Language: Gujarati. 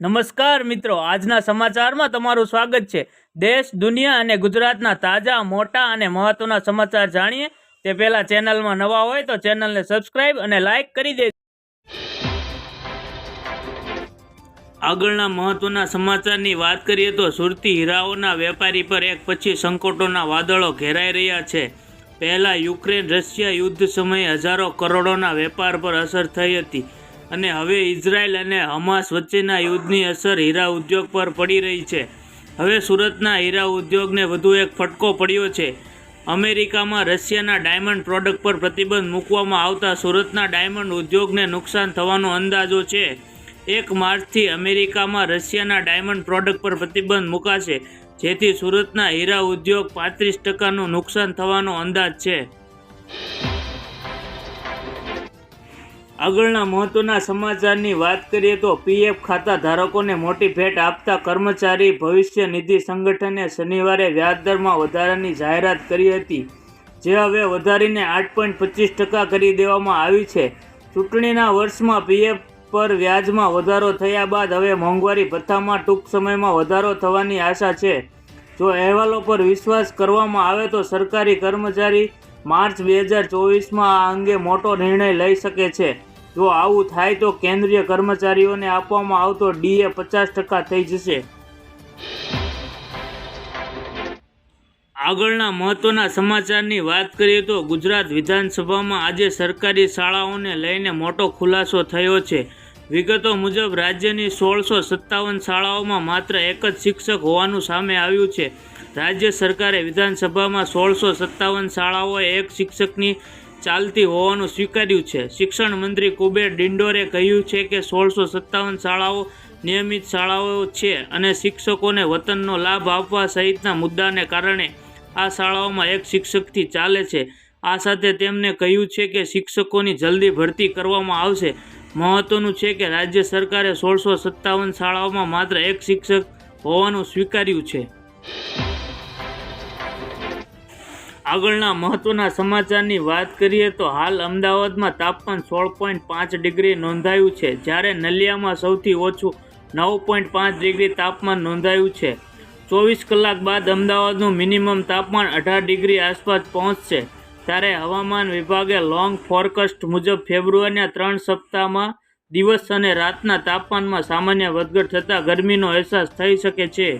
નમસ્કાર મિત્રો, આજના સમાચારમાં તમારું સ્વાગત છે. દેશ, દુનિયા અને ગુજરાતના તાજા, મોટા અને મહત્વના સમાચાર જાણીએ. તે પહેલા ચેનલમાં નવા હોય તો ચેનલને સબસ્ક્રાઇબ અને લાઇક કરી દે આગળના મહત્વના સમાચારની વાત કરીએ તો સુરતી હીરાઓના વેપારી પર એક પછી સંકટોના વાદળો ઘેરાઈ રહ્યા છે. પહેલા યુક્રેન રશિયા યુદ્ધ સમયે હજારો કરોડોના વેપાર પર અસર થઈ હતી. અને હવે ઇઝરાયલ અને હમાસ વચ્ચેના યુદ્ધની અસર હીરા ઉદ્યોગ પર પડી રહી છે. હવે સુરતના હીરા ઉદ્યોગને વધુ એક ફટકો પડ્યો છે. અમેરિકામાં રશિયાના ડાયમંડ પ્રોડક્ટ પર પ્રતિબંધ મૂકવામાં આવતા સુરતના ડાયમંડ ઉદ્યોગને નુકસાન થવાનો અંદાજો છે. એક માર્ચથી અમેરિકામાં રશિયાના ડાયમંડ પ્રોડક્ટ પર પ્રતિબંધ મુકાશે, જેથી સુરતના હીરા ઉદ્યોગ પાંત્રીસ ટકાનું નુકસાન થવાનો અંદાજ છે. આગળના મહત્વના સમાચારની વાત કરીએ તો પીએફ ખાતા ધારકોને મોટી ભેટ આપતા કર્મચારી ભવિષ્ય નિધિ સંગઠને શનિવારે વ્યાજદરમાં વધારાની જાહેરાત કરી હતી, જે હવે વધારીને આઠ પોઈન્ટ પચીસ ટકા કરી દેવામાં આવી છે. ચૂંટણીના વર્ષમાં પીએફ પર વ્યાજમાં વધારો થયા બાદ હવે મોંઘવારી ભથ્થામાં ટૂંક સમયમાં વધારો થવાની આશા છે. જો અહેવાલો પર વિશ્વાસ કરવામાં આવે તો સરકારી કર્મચારી માર્ચ બે હજાર ચોવીસમાં આ અંગે મોટો નિર્ણય લઈ શકે છે. જો આવું થાય તો કેન્દ્રીય કર્મચારીઓને આપવામાં આવતો ડીએ પચાસ ટકા થઈ જશે. આગળના મહત્વના સમાચારની વાત કરીએ તો ગુજરાત વિધાનસભામાં આજે સરકારી શાળાઓને લઈને મોટો ખુલાસો થયો છે. વિગતો મુજબ રાજ્યની સોળસો સત્તાવન શાળાઓમાં માત્ર એક જ શિક્ષક હોવાનું સામે આવ્યું છે. રાજ્ય સરકારે વિધાનસભામાં સોળસો સત્તાવન શાળાઓએ એક શિક્ષકની ચાલતી હોવાનું સ્વીકાર્યું છે. શિક્ષણ મંત્રી કુબેર ડિંડોરે કહ્યું છે કે સોળસો સત્તાવન શાળાઓ નિયમિત શાળાઓ છે અને શિક્ષકોને વતનનો લાભ આપવા સહિતના મુદ્દાને કારણે આ શાળાઓમાં એક શિક્ષકથી ચાલે છે. આ સાથે તેમણે કહ્યું છે કે શિક્ષકોની જલ્દી ભરતી કરવામાં આવશે. મહત્વનું છે કે રાજ્ય સરકારે સોળસો સત્તાવન શાળાઓમાં માત્ર એક શિક્ષક હોવાનું સ્વીકાર્યું છે. આગળના મહત્વના સમાચારની વાત કરીએ તો હાલ અમદાવાદમાં તાપમાન સોળ પોઈન્ટ પાંચ ડિગ્રી નોંધાયું છે, જ્યારે નલિયામાં સૌથી ઓછું નવ પોઈન્ટ પાંચ ડિગ્રી તાપમાન નોંધાયું છે. ચોવીસ કલાક બાદ અમદાવાદનું મિનિમમ તાપમાન અઢાર ડિગ્રી આસપાસ પહોંચશે, ત્યારે હવામાન વિભાગે લોંગ ફોરકાસ્ટ મુજબ ફેબ્રુઆરીના ત્રણ સપ્તાહમાં દિવસ અને રાતના તાપમાનમાં સામાન્ય વધઘટ થતાં ગરમીનો અહેસાસ થઈ શકે છે.